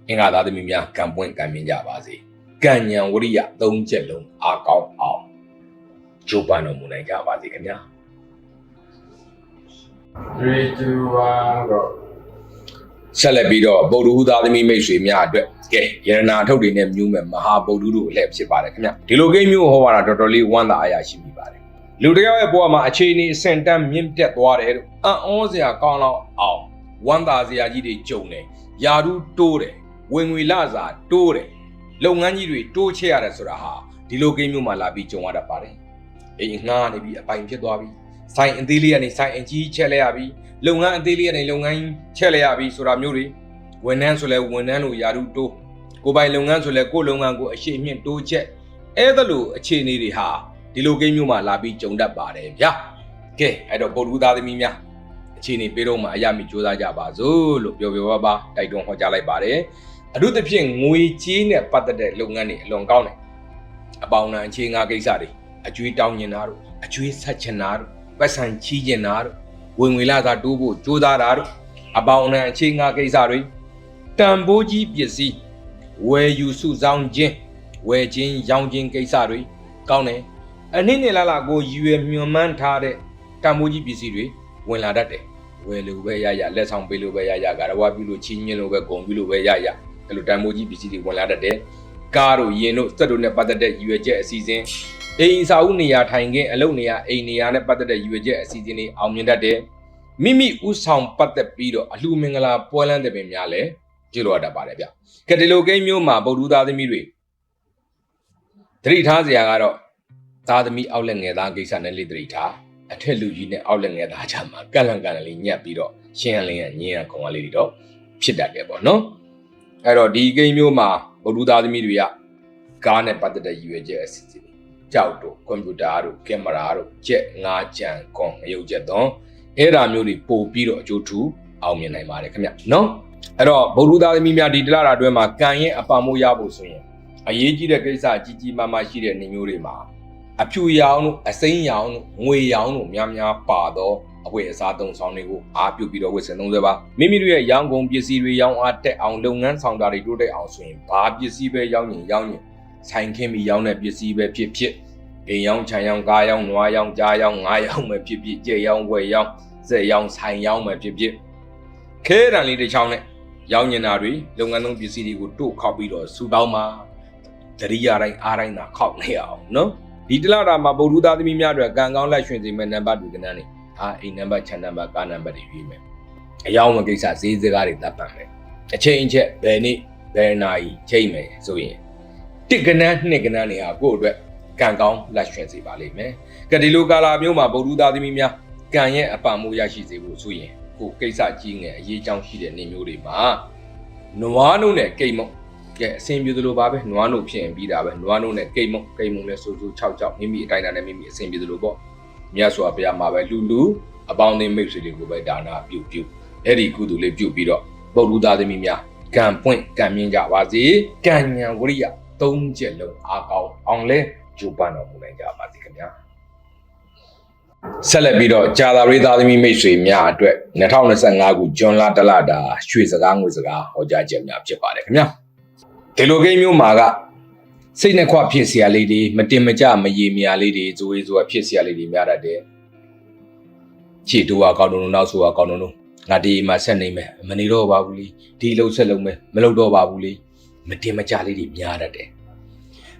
အင်္ဂါသားသမီးများကံပွင့်ကံမြင်ကြပါစေကံဉဏ်ဝရိယသုံးချက်လုံးအားကောင်းအောင်ကြိုးပမ်းတော်မူနိုင်ကြပါစေခင်ဗျာ3 2 1 go ဆက်လက်ပြီးတော့ဗုဒ္ဓဟူသားသမီးမိတ်ဆွေများအတွက်ကဲယရနာထုတ်တွေနဲ့မြူးမဲ့မဟာဗုဒ္ဓတို့အလှည့်ဖြစ်ပါတယ်ခင်ဗျဒီလိုကိန်းမျိုးဟောရတာတော်တော်လေးဝမ်းသာအားရရှိမိပါတယ်လူတစ်ယောက်ရဲ့ဘဝမှာအခြေအနေအဆင့်တန်းမြင့်တက်သွားတယ်လို့အံ့ဩစရာကောင်းတော့အောင်ဝမ်းသာစရာကြီးတွေကြုံတယ်ယာရုတိုးတယ် ဝင်ငွေလစာတိုးတယ်လုပ်ငန်းကြီးတွေတိုးချဲ့ရတယ်ဆိုတာဟာဒီလိုကိန်းမျိုးမှာလာပြီးကြုံရတတ်ပါတယ်အိမ်ငှားနေပြီးအပိုင်ဖြစ်သွားပြီဆိုင်အသေးလေးကနေဆိုင်အကြီးချက်လဲရပြီလုပ်ငန်းအသေးလေးကနေလုပ်ငန်းချက်လိုက်ရပြီဆိုတာမျိုးတွေဝန်ထမ်းဆိုလဲဝန်ထမ်းတို့ယာရုတိုးကိုယ်ပိုင်လုပ်ငန်းဆိုလဲကိုယ်လုပ်ငန်းကိုအရှိန်မြင့်တိုးချက်အဲ့ဒါလိုအခြေအနေတွေဟာဒီလိုကိန်းမျိုးမှာလာပြီးကြုံတတ်ပါတယ်ဗျာကဲအဲ့တော့ပုတ်လူသားသမီးများအခြေအနေပေးတော့မှအရမီစူးစမ်းကြပါစို့လို့ပြောပြောပါပါတိုက်တွန်းဟောကြားလိုက်ပါတယ် အထူးသဖြင့်ငွေကြေးနဲ့ပတ်သက်တဲ့လုပ်ငန်းတွေအလွန်ကောင်းတယ်အပေါင်းနဲ့အခြေငါကိစ္စတွေအကျွေးတောင်းနေတာတို့အကျွေးဆက်ချင်တာတို့ပတ်စံချီးကျင်တာတို့ဝင်ငွေလာသာတိုးဖို့ကြိုးစားတာတို့အပေါင်းအနှံအခြေငါကိစ္စတွေတန်ဖိုးကြီးပစ္စည်းဝယ်ယူစုဆောင်ခြင်းဝယ်ခြင်းရောင်းခြင်းကိစ္စတွေကောင်းတယ်အနည်းနဲ့လာလာကိုရည်ရွယ်မျှော်မှန်းထားတဲ့တန်မိုးကြီးပစ္စည်းတွေဝင်လာတတ်တယ်ဝယ်လို့ပဲရရလက်ဆောင်ပေးလို့ပဲရရဂါရဝပြုလို့ချင်းညင်းလို့ပဲဂုံပြုလို့ပဲရရ အဲ့လိုတန်မိုးကြီးပစ္စည်းတွေဝင်လာတတ်တယ်ကားတို့ယင်တို့စက်တို့နဲ့ပတ်သက်တဲ့ရည်ရွယ်ချက်အစီအစဉ်အိမ်စာအုပ်နေရာထိုင်ခင်းအလုပ်နေရာအိမ်နေရာနဲ့ပတ်သက်တဲ့ရည်ရွယ်ချက်အစီအစဉ်တွေအောင်မြင်တတ်တယ်မိမိဥဆောင်ပတ်သက်ပြီးတော့အလှမင်္ဂလာပွဲလန်းတဲ့ပင်များလည်းပြုလုပ်ရတတ်ပါတယ်ဗျကဲဒီလိုကိန်းမျိုးမှာဗုဒ္ဓသားသမီးတွေသတိထားစရာကတော့သားသမီးအောက်လက်ငယ်သားကိစ္စနဲ့လေးသတိထားအထက်လူကြီးနဲ့အောက်လက်ငယ်သားချမှာကန့်လန့်ကန့်လန့်လေးညက်ပြီးတော့ရှင်းရလင်းရညင်းရခုံရလေးတွေတော့ဖြစ်တတ်တယ်ပေါ့နော် အဲ့တော့ဒီကိန်းမျိုးမှာဗုဒ္ဓသားသမီးတွေကကားနဲ့ပတ်သက်တဲ့ရည်ရွယ်ချက်အစီအစဉ်တွေကြောက်တို့ကွန်ပျူတာတို့ကင်မရာတို့ကြက်ငါးကြံကွန်အယုတ်ချက်သွန်အဲ့ဒါမျိုးတွေပို့ပြီးတော့အကျိုးထူအောင်မြင်နိုင်ပါတယ်ခင်ဗျနော်အဲ့တော့ဗုဒ္ဓသားသမီးများဒီတလားတာအတွင်းမှာကံရဲ့အပံမိုးရဖို့ဆိုရင်အရေးကြီးတဲ့ကိစ္စကြီးကြီးမားမားရှိတဲ့နေမျိုးတွေမှာအဖြူရောင်တို့အစိမ်းရောင်တို့ငွေရောင်တို့များများပါတော့ အဝတ်အစားသုံးဆောင်တွေကိုအားပြုပြီးတော့ဝတ်ဆင်သုံးစွဲပါမိမိတို့ရဲ့ရောင်းကုန်ပစ္စည်းတွေရောင်းအားတက်အောင်လုပ်ငန်းဆောင်တာတွေတိုးတက်အောင်ဆိုရင်ဘာပစ္စည်းပဲရောင်းရင်ရောင်းရင်ဆိုင်ခင်းပြီးရောင်းတဲ့ပစ္စည်းပဲဖြစ်ဖြစ်အိမ်ရောင်းခြံရောင်းကားရောင်းနွားရောင်းကြားရောင်းငါးရောင်းပဲဖြစ်ဖြစ်ကြက်ရောင်းဝယ်ရောင်းစက်ရောင်းဆိုင်ရောင်းပဲဖြစ်ဖြစ်ခဲတံလေးတစ်ချောင်းနဲ့ရောင်းညင်တာတွေလုပ်ငန်းသုံးပစ္စည်းတွေကိုတို့ခောက်ပြီးတော့စူတောင်းမှာတရိယာတိုင်းအားတိုင်းသာခောက်နေအောင်နော်ဒီတလားတာမှာဗုဒ္ဓသားသမီးများအတွက်ကံကောင်းလက်ရွှင်စေမဲ့နံပါတ်တွေကနန်းနေ အာအိမ်နံပါတ်ခြံနံပါတ်ကားနံပါတ်တွေရွေးမယ်အယောင်းမကိစ္စဈေးစကားတွေတပ်ပံမယ်အချိန်အချက်ဘယ်နေ့ဘယ်နာရီချိန်မယ်ဆိုရင်တစ်ကနန်းနှစ်ကနန်းတွေဟာကိုယ့်အတွက်ကံကောင်းလက်ရွှင်စေပါလိမ့်မယ်ကဒီလိုကာလာမျိုးမှာဗုဒ္ဓသားသမီးများကံရဲ့အပံမိုးရရှိစေဖို့ဆိုရင်ကိုကိစ္စကြီးငယ်အရေးကြောင်းရှိတဲ့နေမျိုးတွေမှာနွားနှုတ်နဲ့ကိတ်မုံကဲအဆင်ပြေသလိုပါပဲနွားနှုတ်ဖြစ်ရင်ပြီးတာပဲနွားနှုတ်နဲ့ကိတ်မုံကိတ်မုံနဲ့ဆူဆူ6ကြောက်မိမိအတိုင်းအတာနဲ့မိမိအဆင်ပြေသလိုပေါ့ မြတ်စွာဘုရားမှာပဲလူလူအပေါင်းအသင်းမိတ်ဆွေတွေကိုပဲဒါနာပြုပြုအဲ့ဒီကုသိုလ်လေးပြုပြီးတော့ဗုဒ္ဓသားသမီးများကံပွင့်ကံမြင့်ကြပါစေကံဉဏ်ဝရိယသုံးချက်လုံးအားကောင်းအောင်လဲကြိုးပမ်းတော်မူနိုင်ကြပါစေခင်ဗျာဆက်လက်ပြီးတော့ဂျာသာရေးသားသမီးမိတ်ဆွေများအတွက်2025ခုဇွန်လတလတာရွှေစကားငွေစကားဟောကြားချက်များဖြစ်ပါတယ်ခင်ဗျာဒီလိုကိန်းမျိုးမှာက စိတ်နှခွဖြစ်เสียလေးတွေမတင်မကြမရေမြာလေးတွေဇိုးရေးဇိုးဖြစ်เสียလေးတွေများတတ်တယ်ခြေတူကကောင်းတုံးနောက်ဆိုကကောင်းတုံးငါဒီမှာဆက်နေမယ်မနေတော့ပါဘူးလေဒီလှုပ်ဆက်လုံးမယ်မလုပ်တော့ပါဘူးလေမတင်မကြလေးတွေများတတ်တယ်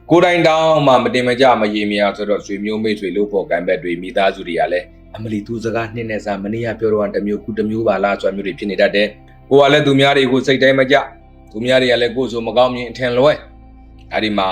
ကိုယ်တိုင်တောင်းမှမတင်မကြမရေမြာဆိုတော့ဆွေမျိုးမိတ်ဆွေလို့ဖို့ကံဘက်တွေမိသားစုတွေကလည်းအမလီသူစကားနှစ်နဲ့စားမနေ့ကပြောတော့တစ်မျိုးခုတစ်မျိုးပါလားဆိုတာမျိုးတွေဖြစ်နေတတ်တယ်ကိုကလည်းသူများတွေကိုစိတ်တိုင်းမကြသူများတွေကလည်းကိုယ်ဆိုမကောင်းမြင်အထင်လွဲ အဲဒီမှာ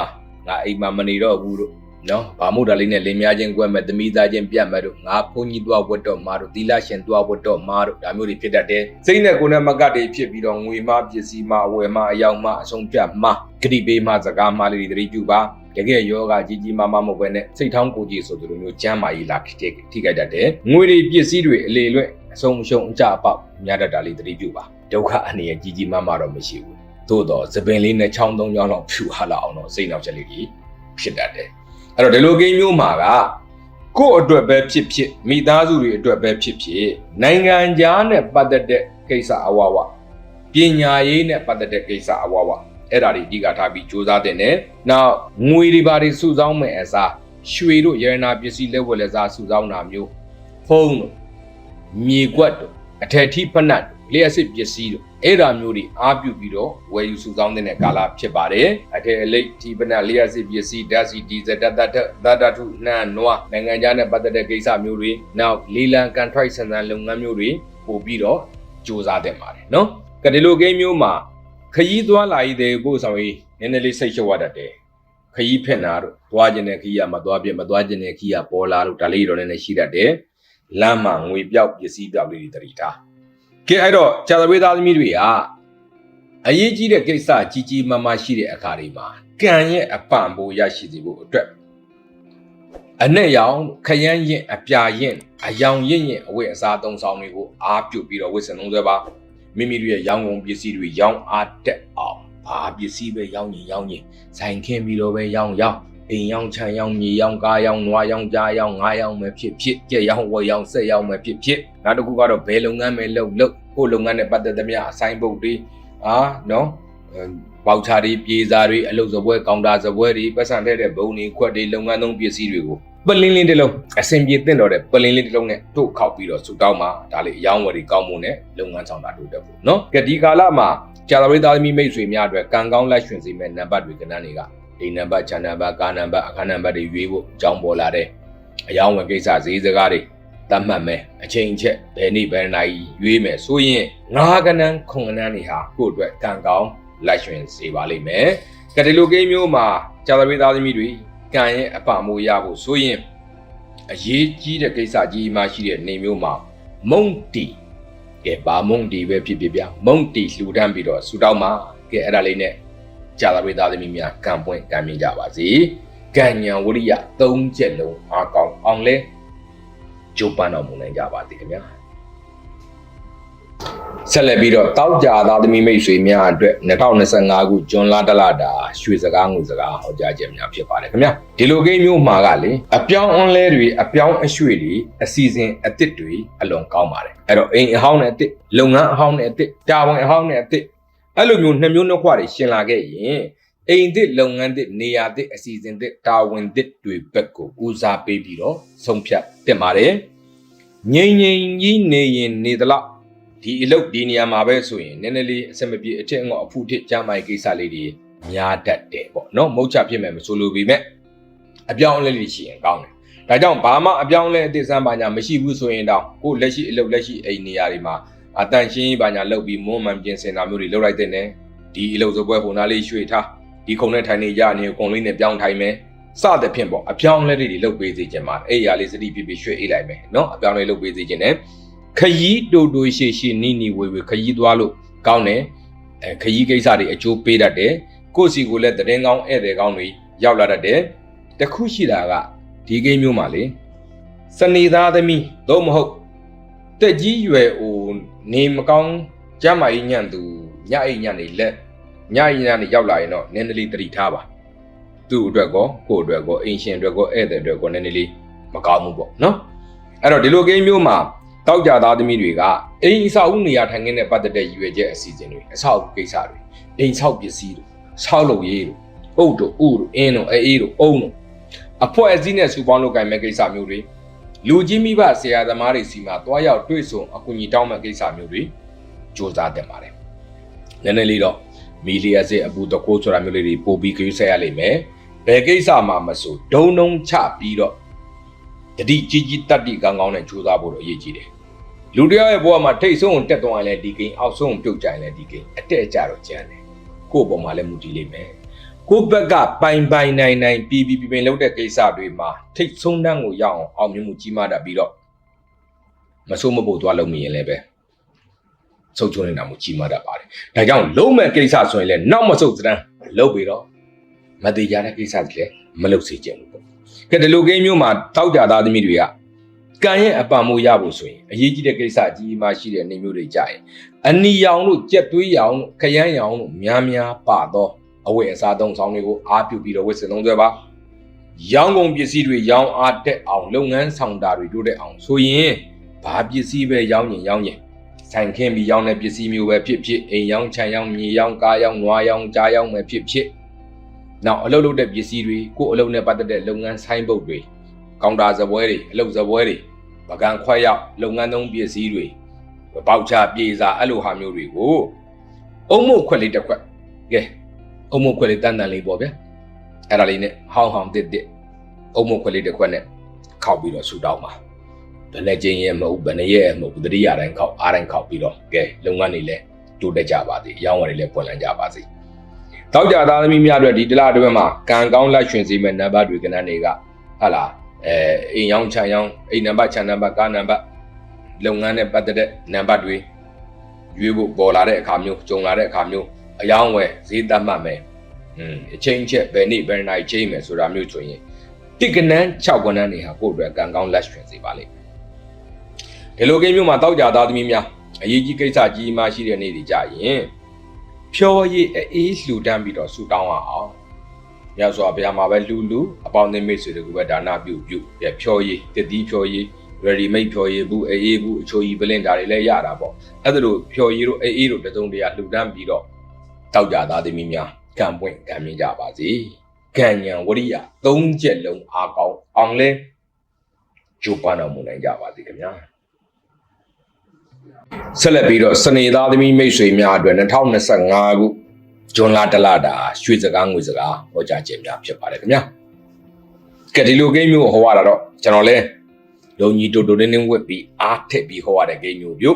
ငါအိမ်မှာမနေတော့ဘူးတို့နော်ဗာမို့တာလေးနဲ့လင်းများချင်းကွက်မဲ့သမီးသားချင်းပြတ်မဲ့တို့ငါဖုန်ကြီးတွားဝတ်တော့မာတို့သီလရှင်တွားဝတ်တော့မာတို့ဒါမျိုးတွေဖြစ်တတ်တယ်စိတ်နဲ့ကိုယ်နဲ့မကတ်တွေဖြစ်ပြီးတော့ငွေမပစ္စည်းမအဝယ်မအယောင်မအဆုံးဖြတ်မဂတိပေးမစကားမလေးတွေတတိပြုပါတကယ်ယောဂကြီးကြီးမားမားမဟုတ်ဘဲနဲ့စိတ်ထောင်းကိုကြီးဆိုသလိုမျိုးကျမ်းမာရေးလာထိထိခိုက်တတ်တယ်ငွေတွေပစ္စည်းတွေအလေလွဲ့အဆုံးရှုံအကြအပေါက်များတတ်တာလေးတတိပြုပါဒုက္ခအနေနဲ့ကြီးကြီးမားမားတော့မရှိဘူး သို့တော့သပင်လေးနဲ့ချောင်းသုံးချောင်းလောက်ဖြူဟာလာအောင်တော့စိတ်နောက်ချက်လေးကြီးဖြစ်တတ်တယ်အဲ့တော့ဒီလိုကိန်းမျိုးမှာကကိုယ့်အတွက်ပဲဖြစ်ဖြစ်မိသားစုတွေအတွက်ပဲဖြစ်ဖြစ်နိုင်ငံခြားနဲ့ပတ်သက်တဲ့ကိစ္စအဝဝပညာရေးနဲ့ပတ်သက်တဲ့ကိစ္စအဝဝအဲ့ဒါတွေအဓိကထားပြီးစူးစမ်းတင်တယ်။နောက်ငွေတွေဘာတွေစုဆောင်းမယ်အစားရွှေတို့ရတနာပစ္စည်းလက်ဝယ်လက်စားစုဆောင်းတာမျိုးဖုန်းတို့မြေကွက်တို့အထက်ထိဖနတ်တို့ လျှက်စစ်ပစ္စည်းတို့အဲ့ဒါမျိုးတွေအားပြုပြီးတော့ဝယ်ယူစုဆောင်းတဲ့ကာလဖြစ်ပါတယ်အထက်အလိတ်ဒီပနတ်လျှက်စစ်ပစ္စည်းဓာတ်စီဒီဇယ်တတတသတ္တထုနှံနွားနိုင်ငံခြားနဲ့ပတ်သက်တဲ့ကိစ္စမျိုးတွေနောက်လီလန်ကန်ထရိုက်ဆန်ဆန်လုပ်ငန်းမျိုးတွေပို့ပြီးတော့စူးစမ်းတင်ပါတယ်နော်ကဒီလိုကိန်းမျိုးမှာခရီးသွားလာရည်တဲ့ပို့ဆောင်ရေးနည်းနည်းလေးစိတ်ရှုပ်ရတတ်တယ်ခရီးဖက်နာတို့သွားခြင်းတဲ့ခရီးကမသွားပြမသွားခြင်းတဲ့ခရီးကပေါ်လာတို့ဒါလေးတော့နည်းနည်းရှိတတ်တယ်လမ်းမှာငွေပြောက်ပစ္စည်းပြောက်လေးတွေတတိထား ကဲအဲ့တော့ဂျာသဝေးသားသမီးတွေကအရေးကြီးတဲ့ကိစ္စကြီးကြီးမားမားရှိတဲ့အခါတွေမှာကံရဲ့အပံပိုးရရှိစေဖို့အတွက်အနဲ့ရောင်ခရမ်းရင်အပြာရင်အယောင်ရင်ရင်အဝတ်အစားသုံးဆောင်တွေကိုအားပြုတ်ပြီးတော့ဝတ်ဆင်သုံးစွဲပါမိမိတို့ရဲ့ရောင်းကုန်ပစ္စည်းတွေရောင်းအားတက်အောင်ဘာပစ္စည်းပဲရောင်းရင်ရောင်းရင်ဆိုင်ခင်းပြီးတော့ပဲရောင်းရောင်း အိမ်ရောင်းချမ်းရောင်းမြေရောင်းကားရောင်းနွားရောင်းကြားရောင်းငါးရောင်းပဲဖြစ်ဖြစ်ကြက်ရောင်းဝက်ရောင်းဆက်ရောင်းပဲဖြစ်ဖြစ်နောက်တစ်ခုကတော့ဘယ်လုပ်ငန်းပဲလုပ်လုပ်ကိုလုပ်ငန်းနဲ့ပတ်သက်သမျှအဆိုင်ပုတ်တွေအာနော်ပေါချာတွေပြေစာတွေအလုပ်စပွဲကောင်တာစပွဲတွေပတ်စံထည့်တဲ့ဘုံတွေခွက်တွေလုပ်ငန်းသုံးပစ္စည်းတွေကိုပလင်းလေးတစ်လုံးအစင်ပြေတင့်တော်တဲ့ပလင်းလေးတစ်လုံးနဲ့တို့ခောက်ပြီးတော့ဆူတောင်းမှာဒါလေးအယောင်းဝယ်ဒီကောင်းမှုနဲ့လုပ်ငန်းဆောင်တာတို့တက်ဖို့နော်ကဲဒီကာလမှာကြာသပတေးသားသမီးမိတ်ဆွေများအတွက်ကံကောင်းလက်ရွှင်စေမဲ့နံပါတ်တွေကဏ္ဍတွေက ဒီနံပါတ်ချန်နံပါတ်ကားနံပါတ်အခန်းနံပါတ်တွေရွေးဖို့အကြောင်းပေါ်လာတဲ့အယောင်းဝယ်ကိစ္စဈေးစကားတွေတတ်မှတ်မယ်အချိန်ချက်ဘယ်နေ့ဘယ်နိုင်ရွေးမယ်ဆိုရင်ငါးကနန်းခုံကနန်းတွေဟာကိုယ့်အတွက်ကံကောင်းလက်ရွှင်စေပါလိမ့်မယ်ကတိလိုကိန်းမျိုးမှာကြာသပတေးသားသမီးတွေကံရဲ့အပမိုးရဖို့ဆိုရင်အရေးကြီးတဲ့ကိစ္စကြီးမှရှိတဲ့နေမျိုးမှာမုံတီကဲဘာမုံတီပဲဖြစ်ဖြစ်ဗျမုံတီလှူဒန်းပြီးတော့ဆူတောင်းမှာကဲအဲ့ဒါလေးနဲ့ ကြာသပတေးသားသမီးများကံပွင့်ကံမြင်ကြပါစေကံညာဝရိယ၃ချက်လုံးအားကောင်းအောင်လဲကြိုးပမ်းတော်မူနိုင်ကြပါစေခင်ဗျာဆက်လက်ပြီးတော့တောက်ကြသားသမီးမိတ်ဆွေများအတွက်2025ခုဇွန်လတလတာရွှေစကားငွေစကားဟောကြားခြင်းများဖြစ်ပါတယ်ခင်ဗျာဒီလိုကိန်းမျိုးမှာကလေအပြောင်းအလဲတွေအပြောင်းအရွှေ့တွေအစီအစဉ်အသစ်တွေအလွန်ကောင်းပါတယ်အဲ့တော့အိမ်အဟောင်းနဲ့အသစ်လုပ်ငန်းအဟောင်းနဲ့အသစ်တာဝန်အဟောင်းနဲ့အသစ် အဲ့လိုမျိုးနှစ်မျိုးနှစ်ခွတွေရှင်လာခဲ့ရင်အိမ်သစ်လုပ်ငန်းသစ်နေရာသစ်အစီအစဉ်သစ်တာဝန်သစ်တွေဘက်ကိုဦးစားပေးပြီးတော့ဆုံးဖြတ်တင်ပါတယ်ငြိမ်ငြိမ်ကြီးနေရင်နေသလောက်ဒီအလုပ်ဒီနေရာမှာပဲဆိုရင်နည်းနည်းလေးအဆင်မပြေအထက်အငေါအဖုထစ်ကြမ်းမိုင်ကိစ္စလေးတွေများတတ်တယ်ပေါ့နော်မုတ်ချဖြစ်မယ်မဆိုလိုပေမဲ့အပြောင်းအလဲလေးရှိရင်ကောင်းတယ်ဒါကြောင့်ဘာမှအပြောင်းအလဲအသစ်စမ်းပါညာမရှိဘူးဆိုရင်တော့ကိုယ်လက်ရှိအလုပ်လက်ရှိအိမ်နေရာတွေမှာ အတန်ရှင်းရေးပါညာလုပ်ပြီးမွန်းမှန်ပြင်ဆင်တာမျိုးတွေလုပ်လိုက်တဲ့နဲ့ဒီအလုပ်စပွဲဟိုနားလေးရွှေ့ထားဒီခုံနဲ့ထိုင်နေရနေကုံလေးနဲ့ပြောင်းထိုင်မယ်စသဖြင့်ပေါ့အပြောင်းအလဲတွေလုပ်ပေးစေချင်ပါတယ်အဲ့ဒီအရာလေးစတိပြပြရွှေ့အေးလိုက်မယ်နော်အပြောင်းအလဲလုပ်ပေးစေချင်တယ်ခရီးတူတူရှိရှိနီနီဝေဝေခရီးသွားလို့ကောင်းတယ်အဲခရီးကိစ္စတွေအကျိုးပေးတတ်တယ်ကိုယ့်စီကိုလည်းတရင်ကောင်းဧည့်သည်ကောင်းတွေရောက်လာတတ်တယ်တခုရှိတာကဒီကိန်းမျိုးမှာလေစနေသားသမီးသို့မဟုတ်တက်ကြီးရွယ်အို နေမကောင်းကြမ်းမာရေးညံ့သူညအိညံ့နေလက်ညအိညံ့နေရောက်လာရင်တော့နည်းနည်းလေးတတိထားပါသူ့အတွက်ကောကိုယ့်အတွက်ကောအိမ်ရှင်အတွက်ကောဧည့်သည်အတွက်ကောနည်းနည်းလေးမကောင်းဘူးပေါ့နော်အဲ့တော့ဒီလိုကိန်းမျိုးမှာတောက်ကြသားသမီးတွေကအိမ်အဆောက်အဦနေရာထိုင်ခင်းနဲ့ပတ်သက်တဲ့ရည်ရွယ်ချက်အစီအစဉ်တွေအဆောက်အဦကိစ္စတွေအိမ်ဆောက်ပစ္စည်းတွေဆောက်လုပ်ရေးတွေအုတ်တို့ဥတို့အင်းတို့အေးတို့အုံတို့အဖွဲ့အစည်းနဲ့စုပေါင်းလုပ်ကိုင်မဲ့ကိစ္စမျိုးတွေ လူကြီးမိဘဆရာသမားတွေစီမှာတွားရောက်တွေ့ဆုံအကူအညီတောင်းမဲ့ကိစ္စမျိုးတွေစ조사တင်ပါတယ်နည်းနည်းလေးတော့မီလီယာစစ်အပူတကိုးဆိုတာမျိုးလေးတွေပို့ပြီးကြွေးဆက်ရလိမ့်မယ်ဘယ်ကိစ္စမှမဆိုဒုံဒုံချပြီးတော့တတိကြီးကြီးတက်တိကောင်းကောင်းနဲ့ကြိုးစားဖို့တော့အရေးကြီးတယ်လူတယောက်ရဲ့ဘဝမှာထိတ်ဆုံးတက်သွားရင်လည်းဒီကိန်းအောက်ဆုံးပြုတ်ကြရင်လည်းဒီကိန်းအတက်အကျတော့ကျန်တယ်ကိုယ့်ဘုံမှာလည်းမူတည်လိမ့်မယ် ကိုယ့်ဘက်ကပိုင်ပိုင်နိုင်နိုင်ပြီးပြီးပြင်းလုပ်တဲ့ကိစ္စတွေမှာထိတ်ဆုံးတန်းကိုရအောင်အောင်မြင်မှုကြီးမားတတ်ပြီးတော့မဆိုးမဖို့သွားလို့မရင်လည်းပဲဆုတ်ချုံနေတာမှုကြီးမားတတ်ပါတယ်ဒါကြောင့်လုံးမဲ့ကိစ္စဆိုရင်လည်းနောက်မဆုတ်စတန်းလုပ်ပြီးတော့မသေးကြတဲ့ကိစ္စတွေလည်းမလုပ်စေချင်ဘူးပေါ့ကဲဒီလိုကိန်းမျိုးမှာတောက်ကြသားသမီးတွေကကံရဲ့အပံမိုးရဖို့ဆိုရင်အရေးကြီးတဲ့ကိစ္စအကြီးမားရှိတဲ့နေမျိုးတွေကြရင်အနီရောင်တို့ကြက်သွေးရောင်တို့ခရမ်းရောင်တို့များများပါတော့ အဝတ်အစားသုံးဆောင်တွေကိုအားပြုပြီးတော့ဝတ်ဆင်သုံးဆွဲပါရောင်းကုန်ပစ္စည်းတွေရောင်းအားတက်အောင်လုပ်ငန်းဆောင်တာတွေတိုးတက်အောင်ဆိုရင်ဘာပစ္စည်းပဲရောင်းရင်ရောင်းရင်ဆိုင်ခင်းပြီးရောင်းတဲ့ပစ္စည်းမျိုးပဲဖြစ်ဖြစ်အိမ်ရောင်းခြံရောင်းမြေရောင်းကားရောင်းနွားရောင်းကြားရောင်းပဲဖြစ်ဖြစ်နောက်အလုပ်လုပ်တဲ့ပစ္စည်းတွေကိုယ်အလုပ်နဲ့ပတ်သက်တဲ့လုပ်ငန်းဆိုင်ပုတ်တွေကောင်တာဇပွဲတွေအလုပ်ဇပွဲတွေပကံခွက်ရောက်လုပ်ငန်းသုံးပစ္စည်းတွေပေါက်ချပြေစာအဲ့လိုဟာမျိုးတွေကိုအုံမို့ခွက်လေးတစ်ခွက်ကဲ အုံမို့ခွက်လေးတန်တန်လေးပေါ့ဗျာအဲ့ဒါလေးနဲ့ဟောင်းဟောင်းတစ်တစ်အုံမို့ခွက်လေးတစ်ခွက်နဲ့ခောက်ပြီးတော့ဆူတောင်းပါဘယ်နဲ့ချင်းရဲ့မဟုတ်ဘယ်နဲ့ရဲ့မဟုတ်တတိယတိုင်းခောက်အားတိုင်းခောက်ပြီးတော့ကဲလုပ်ငန်းတွေလည်းတိုးတက်ကြပါစေအရောင်းဝယ်တွေလည်းပွင့်လန်းကြပါစေတောက်ကြသားသမီးများအတွက်ဒီတလအတွင်းမှာကံကောင်းလက်ရွှင်စေမဲ့နံပါတ်တွေကဏ္ဍတွေကဟာလားအဲအိမ်ရောင်းခြံရောင်းအိမ်နံပါတ်ခြံနံပါတ်ကားနံပါတ်လုပ်ငန်းနဲ့ပတ်သက်တဲ့နံပါတ်တွေရွေးဖို့ပေါ်လာတဲ့အခါမျိုးကြုံလာတဲ့အခါမျိုး အယောင်းဝယ်ဈေးသတ်မှတ်မယ်။อืมအချိန်ချက်ဘယ်နေ့ဘယ်နိုင်ချိန်မယ်ဆိုတာမျိုးဆိုရင်တိကနန်း6ကနန်းနေဟာကိုယ့်အတွက်ကံကောင်းလက်ရွှင်စေပါလိမ့်မယ်။ဒီလိုကိန်းမျိုးမှာတောက်ကြသားသမီးများအရေးကြီးကိစ္စကြီးမှရှိတဲ့နေ့တွေကြရင်ဖြောရည်အေးလှူဒန်းပြီးတော့ဆူတောင်းအောင်။မြတ်စွာဘုရားမှာပဲလူလူအပေါင်းအသင်းမိတ်ဆွေတွေကိုပဲဒါနပြုပြုပြဖြောရည်တတိဖြောရည် ready made ဖြော်ရည်ဘူးအေးဘူးအချိုကြီးပလင်ဒါတွေလည်းရတာပေါ့အဲ့ဒါလိုဖြော်ရည်တို့အေးတို့တစုံတရာလှူဒန်းပြီးတော့ တောက်ကြသားသမီးများကံပွင့်ကံမြင်ကြပါစေကံညာဝရိယသုံးချက်လုံးအားကောင်းအောင်လဲကြိုးပမ်းတော်မူနိုင်ကြပါစေခင်ဗျာဆက်လက်ပြီးတော့စနေသားသမီးမိတ်ဆွေများအတွက်2025ခုဇွန်လတလတာရွှေစကားငွေစကားဟောကြားခြင်းများဖြစ်ပါတယ်ခင်ဗျာကဲဒီလိုကိန်းမျိုးဟောရတာတော့ကျွန်တော်လဲလုံကြီးတူတူတင်းတင်းဝက်ပြီးအားထက်ပြီးဟောရတဲ့ကိန်းမျိုးပြု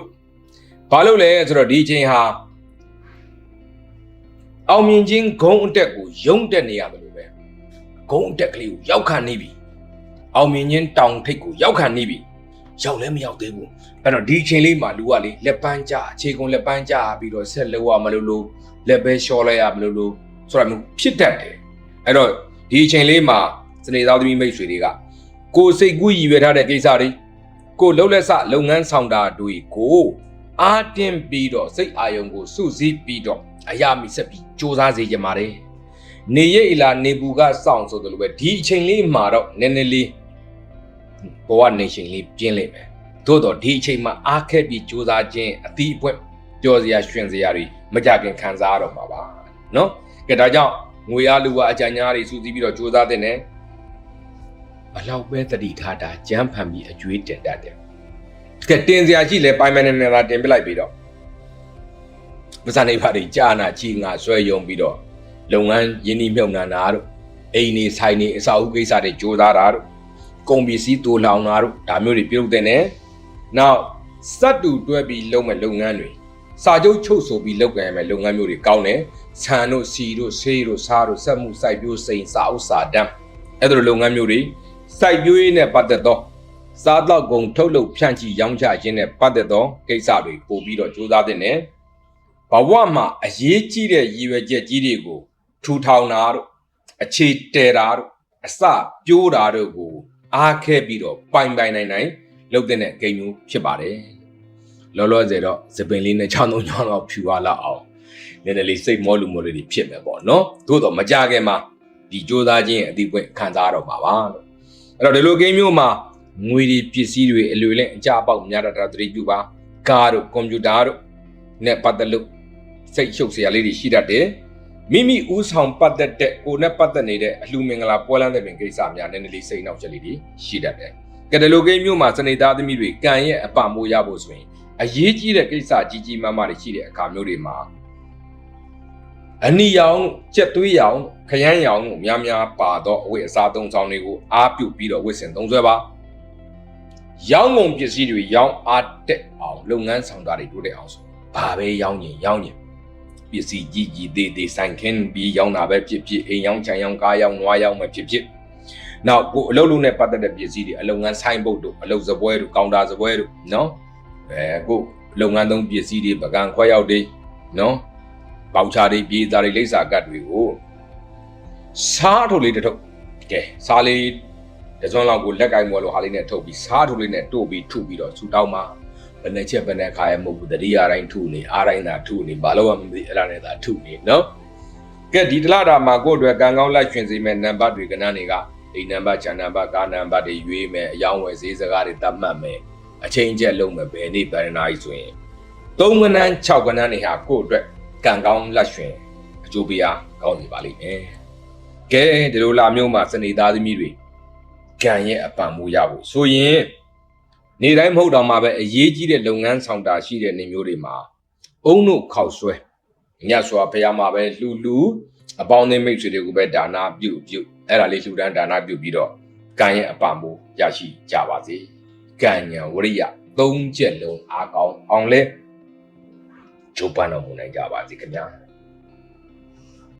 ဘာလို့လဲဆိုတော့ဒီအချိန်ဟာ အောင်မြင်ခြင်းဂုံအတက်ကိုယုံတက်နေရတယ်လို့ပဲဂုံအတက်ကလေးကိုရောက်ခံနေပြီအောင်မြင်ခြင်းတောင်ထိပ်ကိုရောက်ခံနေပြီရောက်လည်းမရောက်သေးဘူးအဲ့တော့ဒီအချိန်လေးမှာလူကလေလက်ပန်းကြအခြေကုန်လက်ပန်းကြပြီးတော့ဆက်လို့ရမလို့လို့လက်ပဲလျှော်လိုက်ရမလို့လို့ဆိုတာမျိုးဖြစ်တတ်တယ်အဲ့တော့ဒီအချိန်လေးမှာစနေသားသမီးမိတ်ဆွေတွေကကိုယ်စိတ်ကူးရည်ရွယ်ထားတဲ့ကိစ္စတွေကိုယ်လှုပ်လက်စလုပ်ငန်းဆောင်တာတွေကိုအားတင်းပြီးတော့စိတ်အာယုံကိုစုစည်းပြီးတော့ အရာမိဆက်ပြီးစူးစမ်းစေချင်ပါတယ်နေရိပ်အလာနေပူကစောင့်ဆိုတယ်လို့ပဲဒီအချိန်လေးမှာတော့နည်းနည်းလေးဘဝနေရှင်လေးပြင်းလိမ့်မယ်သို့တော့ဒီအချိန်မှာအားခက်ပြီးစူးစမ်းခြင်းအသီးအပွင့်ကြော်စရာရွှင်စရာတွေမကြခင်ခံစားရတော့မှာပါနော်ကဲဒါကြောင့်ငွေအားလူဝအကြံညာတွေစုစည်းပြီးတော့စူးစမ်းတဲ့နဲ့ဘလောက်ပဲတတိထားတာကြမ်းဖန်ပြီးအကျွေးတင်တတ်တယ်ကဲတင်စရာရှိလဲပိုင်မနေနေတာတင်ပြလိုက်ပြီးတော့ မစနေပါတွေကြာနာချီငါဆွဲယုံပြီးတော့လုပ်ငန်းရင်းနှီးမြှုပ်နှံတာတို့အိမ်နေဆိုင်နေအစာအုပ်ကိစ္စတွေကြိုးစားတာတို့ကုန်ပစ္စည်းတူလောင်တာတို့ဒါမျိုးတွေပြုလုပ်တဲ့နဲ့နောက်စက်တူတွဲပြီးလုပ်မဲ့လုပ်ငန်းတွေစာချုပ်ချုပ်ဆိုပြီးလုပ်ကြရမယ်လုပ်ငန်းမျိုးတွေကောင်းတယ်ဆန်တို့စီတို့ဆေးတို့စားတို့စက်မှုစိုက်ပျိုးစိန်စာအုပ်စာတမ်းအဲ့လိုလုပ်ငန်းမျိုးတွေစိုက်ပျိုးရေးနဲ့ပတ်သက်သောစားတော့ကုန်ထုတ်လုပ်ဖြန့်ချိရောင်းချခြင်းနဲ့ပတ်သက်သောကိစ္စတွေပို့ပြီးတော့ကြိုးစားတဲ့နဲ့ ဘဝမှာအရေးကြီးတဲ့ရည်ရွယ်ချက်ကြီးတွေကိုထူထောင်တာတို့အခြေတည်တာတို့အစပြိုးတာတို့ကို အားခဲပြီးတော့ပိုင်ပိုင်နိုင်နိုင်လုပ်တဲ့ဂိမ်းမျိုးဖြစ်ပါတယ်လောလောဆယ်တော့သပင်လေးနဲ့6 3 6လောက်ဖြူသွားလောက်အောင်နည်းနည်းလေးစိတ်မောလူမောလေးတွေဖြစ်မယ်ပေါ့နော်သို့တော့မကြခင်မှာဒီကြိုးစားခြင်းရဲ့အတိအပွင့်ခံစားရတော့မှာပါလို့အဲ့တော့ဒီလိုဂိမ်းမျိုးမှာငွေတွေပစ္စည်းတွေအလွယ်လဲအကြအပေါက်များတာတတိပြုပါကားတို့ကွန်ပျူတာတို့နဲ့ပတ်သက်လို့ စိတ်ရှုပ်စရာလေးတွေရှိတတ်တယ်မိမိဥဆောင်ပတ်သက်တဲ့ကိုယ်နဲ့ပတ်သက်နေတဲ့အလှမင်္ဂလာပွဲလန်းတဲ့ပင်ကိစ္စများနည်းနည်းလေးစိတ်နှောက်ချက်လေးတွေရှိတတ်တယ်။ကဲဒီလိုကိန်းမျိုးမှာစနေသားသမီးတွေကံရဲ့အပမိုးရဖို့ဆိုရင်အရေးကြီးတဲ့ကိစ္စကြီးကြီးမားမားတွေရှိတဲ့အခါမျိုးတွေမှာအနီရောင်ကြက်သွေးရောင်ခရမ်းရောင်တို့များများပါတော့အဝတ်အစားသုံးဆောင်တွေကိုအားပြုပြီးတော့ဝတ်ဆင်သုံးစွဲပါ။ရောင်းကုန်ပစ္စည်းတွေရောင်းအားတက်အောင်လုပ်ငန်းဆောင်တာတွေတိုးတက်အောင်ဆိုဘာပဲရောင်းရင်ရောင်းရင်ပ စ္စည်းကြီးကြီးသေးသေးဆိုင်ခင်းပြီးရောင်းတာပဲဖြစ်ဖြစ်အိမ်ရောင်းခြံရောင်းကားရောင်းနွားရောင်းပဲဖြစ်ဖြစ်နောက်ကိုအလုပ်လုပ်နဲ့ပတ်သက်တဲ့ပစ္စည်းတွေအလုပ်ငန်းဆိုင်ဘုတ်တို့အလုပ်စပွဲတို့ကောင်တာစပွဲတို့နော်အဲကိုလုပ်ငန်းသုံးပစ္စည်းတွေပကံခွဲရောက်တွေနော်ပေါချာတွေပြေးသားတွေလိပ်စာကတ်တွေကိုစားထုတ်လေးတစ်ထုပ်ကဲစားလေးတစွန်းလောက်ကိုလက်ကင်ပေါ်လိုဟာလေးနဲ့ထုတ်ပြီးစားထုတ်လေးနဲ့တို့ပြီးထုပြီးတော့ဆူတောင်းမှာဘ ယ်နဲ့ချက်ဘယ်နဲ့ခါရမဟုတ်ဘူးတတိယတိုင်းထုနေအားတိုင်းသာထုနေဘာလို့မှမသိအဲ့ဒါနဲ့သာထုနေနော်ကဲဒီတလားတာမှာကိုယ့်အတွက်ကံကောင်းလိုက်ရှင်စီမဲ့နံပါတ်တွေကဏ္ဍတွေကအိမ်နံပါတ်ခြံနံပါတ်ကားနံပါတ်တွေရွေးမယ်အယောင်းဝယ်ဈေးစကားတွေတတ်မှတ်မယ်အချိန်ကျက်လုံးမယ်ဘယ်နေ့ဘယ်နာရီဆိုရင်သုံးကဏ္ဍ6ကဏ္ဍတွေဟာကိုယ့်အတွက်ကံကောင်းလက်ရှင်အကျိုးပေးအားကောင်းနေပါလိမ့်မယ်ကဲဒီလိုလာမျိုးမှာစနေသားသမီးတွေကံရဲ့အပံမိုးရဖို့ဆိုရင် နေတိုင်းမဟုတ်တော့မှပဲအရေးကြီးတဲ့လုပ်ငန်းဆောင်တာရှိတဲ့နေမျိုးတွေမှာအုံတို့ခောက်ဆွဲညစွာဖះမှာပဲလှူလှူအပေါင်းအသင်းမိတ်ဆွေတွေကိုပဲဒါနာပြုပြုအဲ့ဒါလေးလှူဒန်းဒါနာပြုပြီးတော့ကံရဲ့အပံမိုးရရှိကြပါစေကံညာဝရိယသုံးချက်လုံးအားကောင်းအောင်လဲဂျိုးပန်းတော်မူနိုင်ကြပါစေခင်ဗျာ